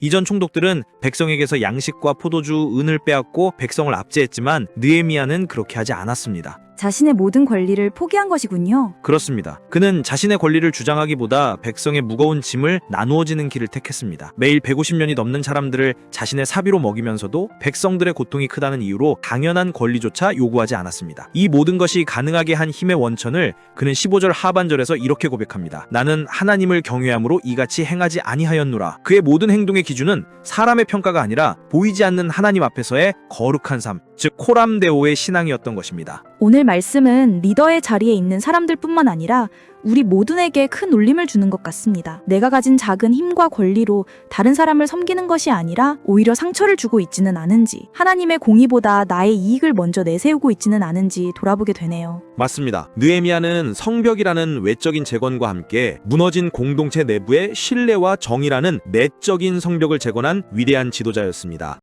이전 총독들은 백성에게서 양식과 포도주, 은을 빼앗고 백성을 압제했지만 느헤미야는 그렇게 하지 않았습니다. 자신의 모든 권리를 포기한 것이군요. 그렇습니다. 그는 자신의 권리를 주장하기보다 백성의 무거운 짐을 나누어지는 길을 택했습니다. 매일 150년이 넘는 사람들을 자신의 사비로 먹이면서도 백성들의 고통이 크다는 이유로 당연한 권리조차 요구하지 않았습니다. 이 모든 것이 가능하게 한 힘의 원천을 그는 15절 하반절에서 이렇게 고백합니다. 나는 하나님을 경외함으로 이같이 행하지 아니하였노라. 그의 모든 행동의 기준은 사람의 평가가 아니라 보이지 않는 하나님 앞에서의 거룩한 삶, 즉 코람데오의 신앙이었던 것입니다. 오늘 말씀은 리더의 자리에 있는 사람들뿐만 아니라 우리 모두에게 큰 울림을 주는 것 같습니다. 내가 가진 작은 힘과 권리로 다른 사람을 섬기는 것이 아니라 오히려 상처를 주고 있지는 않은지, 하나님의 공의보다 나의 이익을 먼저 내세우고 있지는 않은지 돌아보게 되네요. 맞습니다. 느헤미야는 성벽이라는 외적인 재건과 함께 무너진 공동체 내부의 신뢰와 정의라는 내적인 성벽을 재건한 위대한 지도자였습니다.